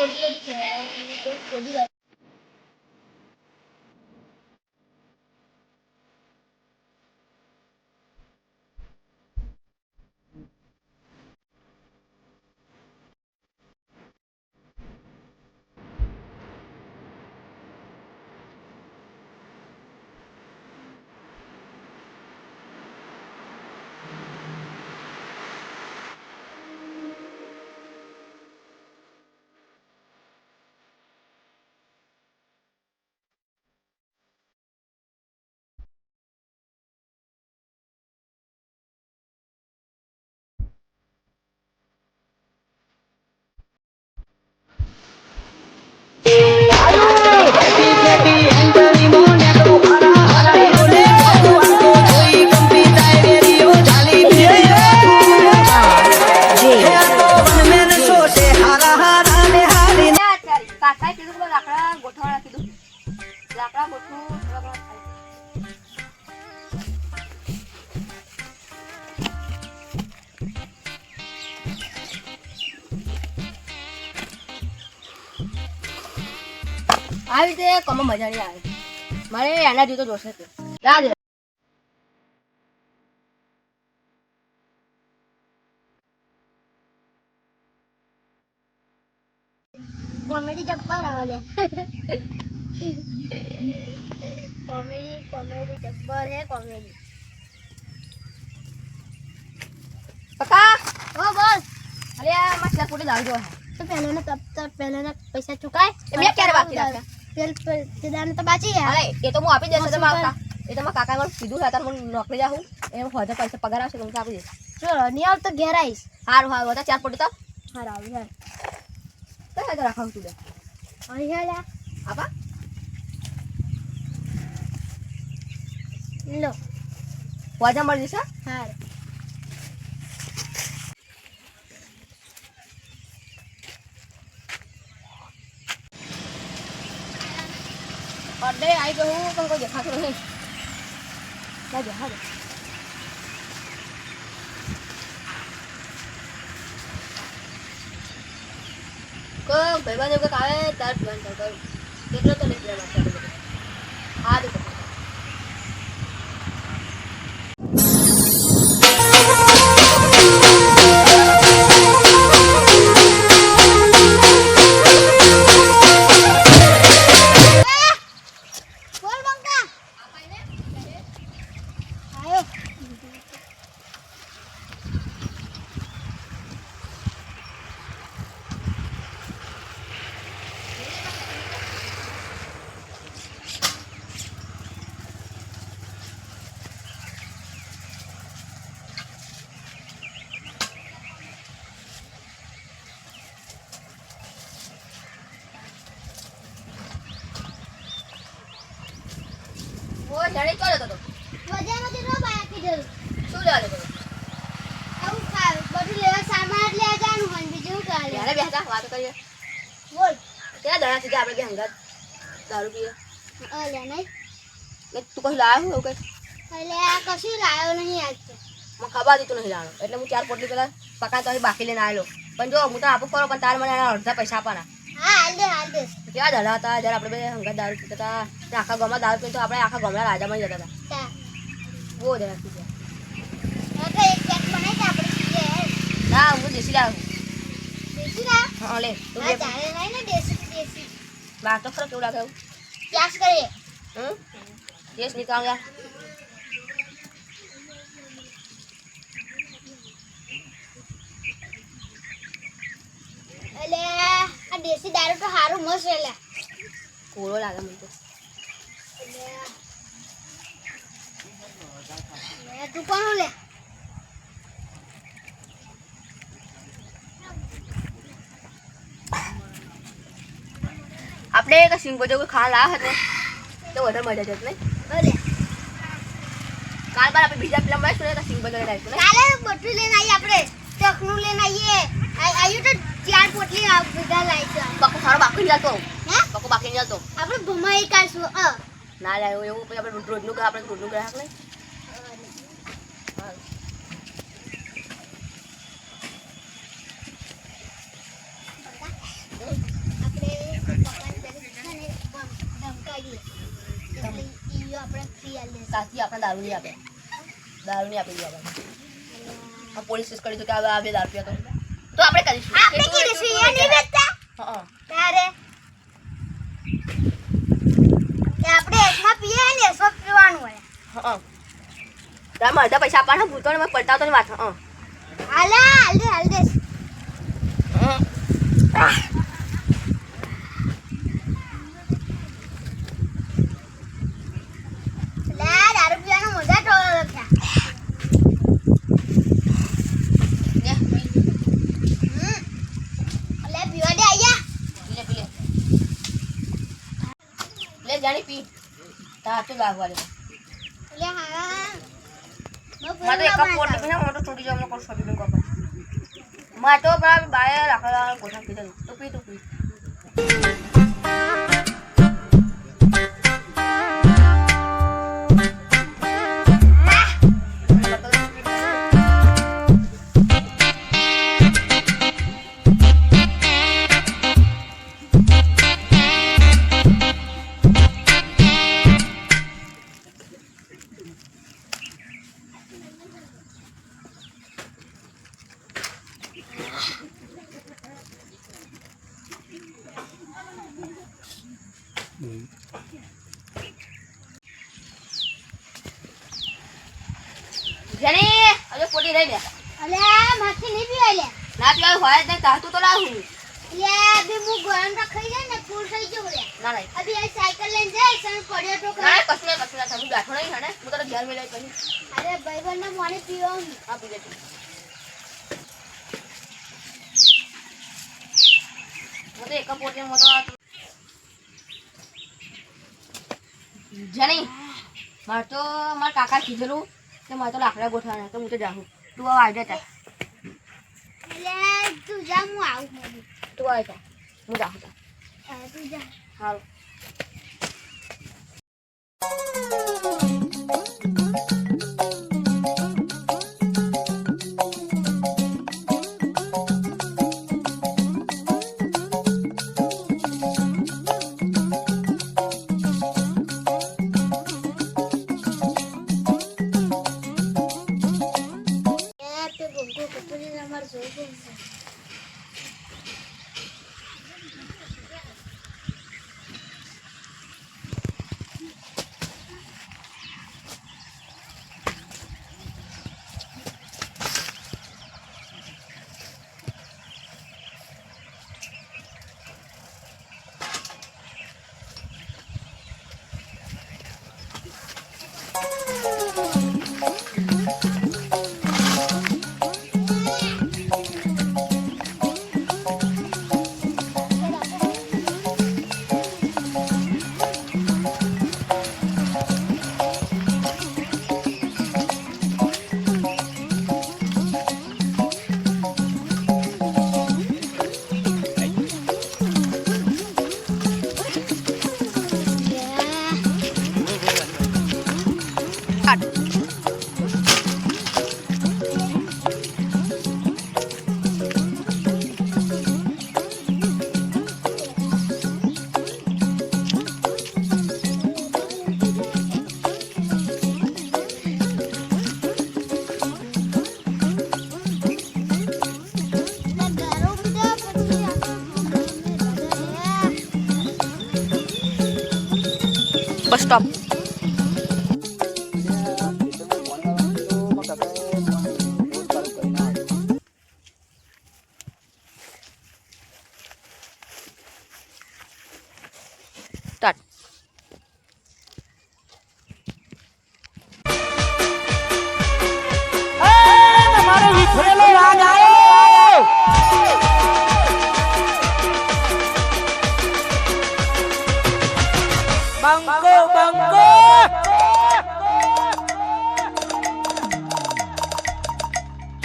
我这个钱我这个 આવી રીતે કોમો મજા નહીં આવે. મારે એના જોતો જોશે તે રાજ કોમેડી જબ્બર આવે. કોમેડી કોમેડી જબ્બર હે કોમેડી. પકા ઓ બોલ. અરે આ માછલા પોતે લાવજો તો પહેલાના તપ તપ પહેલાના પૈસા ચૂકાય. એ મેં ક્યારે બાકી રાખ્યા? પેલ તે તો બાકી ગયા. એ તો હું આપી દઈશ તમે આવતા. એ તો મારા કાકા મને કીધું હતા હું નોકરી જાઉં. એમ હજાર પૈસા પગાર આવશે તો આપી દઈશ. જો નહીં આવ તો ઘેર આવીશ. સારું સારું હતા ચાર પોટી તો. હા રાવ હા કઈ હજાર રાખવાનું તું? અહીં હેલા આપા. લો. વાજા મળી જશે? હા અડે આવી ગયું પણ કોઈ દેખાતું નહીં લાજો હા કો ભાઈબંધ કંઈક આવે તાર બંધ કર કેટલો તો નહીં પ્રેમ હા ઓ જાણે તો હતો તો બજારમાં બાકી જરૂર શું લેવા? આવું ખા બધું લેવા સામાન લે જવાનું હોય બીજું શું કરે ત્યારે બેસતા? વાતો કરીએ. બોલ. ક્યાં દડા સીધા આપણે બે હંગાત? દારૂ પીએ. અલે નહીં. ને તું કશું લાવ્યો એવું કઈ? એટલે આ કશું લાવ્યો નહીં આજ તો. મને ખબર દીધું નહીં લાવવાનો એટલે હું ચાર પોટલી પેલા પકા તો બાકી લઈને આવેલો. પણ જો હું તો આપું કરો પણ તાર મને અડધા પૈસા આપવાના. કેવા દડા હતા જ્યારે આપણે બે હંગાત દારૂ પીતા હતા ને આખા ગામમાં દારૂ પીને તો આપણે આખા ગામના રાજામાં જતા હતા તા બહુ દડા પી ગયા હવે એક પેક બનાવી દે આપણે પીએ ના હું દેશી લાવું દેશી ના હા લે તું હા બે ચાલે નહીં ને દેશી દેશી બાર તો ખરો કેવું લાગે એવું ક્યાસ કરીએ હમ દેશ નીકળ યાર એટલે આ દેશી દારૂ તો સારું મસ્ત એટલે કોળો લાગે મને તો. તું કોણ લે? આપણે એક સિંગો જો ખાવા લાવ્યા હતો તો વધારે મજા જત નહીં કાલ બાર આપણે બીજા પેલા મળીશું ને સિંગો જો લાવીશું કાલે બધું લઈને આવીએ આપણે ચકનું લઈને આવીએ. આ- આવ્યું તો એટલે આ બધા લાઈશું બકો સારો બાકી નહીં જતો હે? બકો બાકી નહીં જતો આપણે ભમાઈ કાશું અ. ના લાયો એવું પછી આપણે રોજનું ગ્રાહક આપણે રોજનું ગ્રાહક નહીં. સાચી આપણે દારૂ નહીં આપે. દારૂ નહીં આપી દઈએ આપણે પોલીસ કેસ કરી દો કે હવે આ દારૂ પીયા તો. કરીશું. આપણે કરીશું, એ નહીં વેચતા? હા હા. કે આપણે એકમાં પીએ ને પીવાનું હોય. હા અડધા પૈસા આપવાના ભૂતો ને પડતા તો વાત હા. હાલે હાલે હાલે. લે દારૂ પીવાનો મજા તો લખ્યા લે પી હમ લે પીવા દે આયા પી લે પી લે લે જાણી પી હા મારે એક પોટ પીને મોટો છોડી જાવ કોણ છોડી દઉં કાપા મારે તો બાય રાખેલા ગોઠા પીધા તો પી. લે ના પીવા હોય નહીં તો લાવું. લે બી હું ગરમ તો જાય ને ફૂલ થઈ ગયો લે. ના ના. અભી આ સાયકલ લઈને જાય સણ પડ્યો તો ના કશું નહીં કશું ના થાય હું બેઠો નહીં હને હું તારે ધ્યાન મેળવી કહી અરે ભાઈબંધ ને મને પીવાનું હા પી લે હું તો એક પોટી મોટો જાણી મારે તો મારા કાકા કીધેલું કે મારે તો લાકડા ગોઠવાના તો હું તો જાઉં. તું આવ આવી જા એટલે તું જા હું આવું તું આવી જા. હું જાઉં હા, તું જા. સારું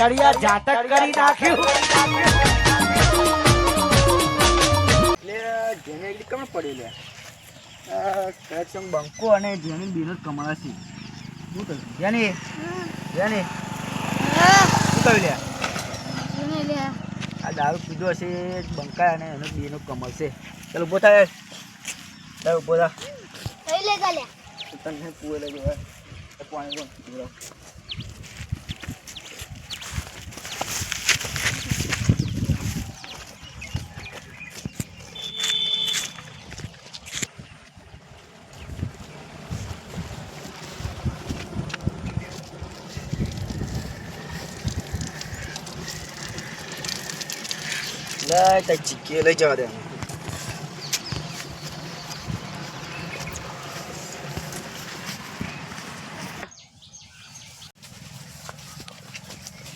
તળિયા જાતક કરી નાખ્યું. એટલે જેને એટલી કમ પડી લે? કરેક્ટ બંકો અને જેની બિનર કમળા છે. શું કહ્યું જેની? જેની? શું કહ્યું લે? આ દારૂ પીધો હશે બંકાય અને એનો બેનો કમળશે ચાલ ઊભો થાય ચાલ ઊભો થા. તને પુએ લઈ પાણી પણ લઈ જવા દે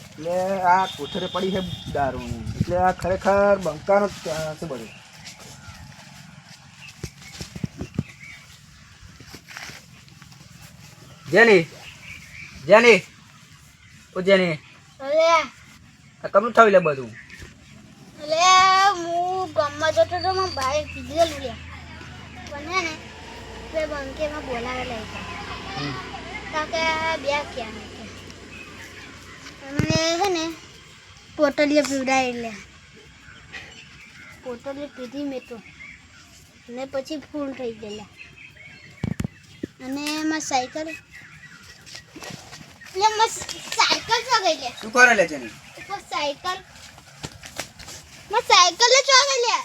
એટલે આ કોથરે પડી છે દારૂ એટલે આ ખરેખર બંકાનો શું બધું જેની જેની ઓ જેની. અલે. આ કમનું થયું લે બધું. હું ગામમાં જતો તો મારા ભાઈ કીધેલું લે હે ને તે બંકેમાં બોલાવેલા હતા. કારણ કે બે ક્યાં ને અમને છે ને પોટલીઓ પીવડાવી લે પોટલીઓ પીધી મેં તો. અને પછી ફૂલ થઈ ગયેલા. અને એમાં સાયકલ એટલે મસ્ત સાયકલ ગઈ લે. શું કરે લે છે સાયકલ માં સાયકલ જ ગઈ લે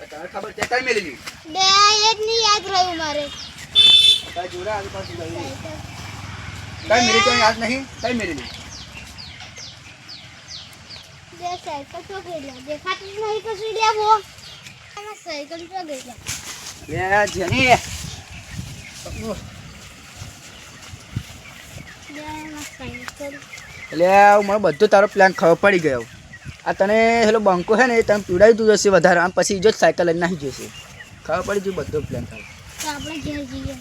તને ખબર છે કઈ મેલેલી બે એક ની યાદ રહ્યું મારે. તારી જોરા આજ ગઈ સાયકલ. કઈ મેલી તો યાદ નહીં? કઈ મેલેલી બે સાયકલ તો ગઈ લે દેખાતું નહીં કશું લેવો એમાં સાયકલ તો ગઈ લે લે જેની એટલે મને બધો તારો પ્લાન ખબર પડી ગયો. આ તને હેલો બંકો છે ને, એ તને પીવડાવી દીધું હશે વધારે, આમ પછી જો જ સાયકલ લઈને નાખી જશે. ખબર પડી ગયું બધો પ્લાન થાય આપણે ઘેર જઈએ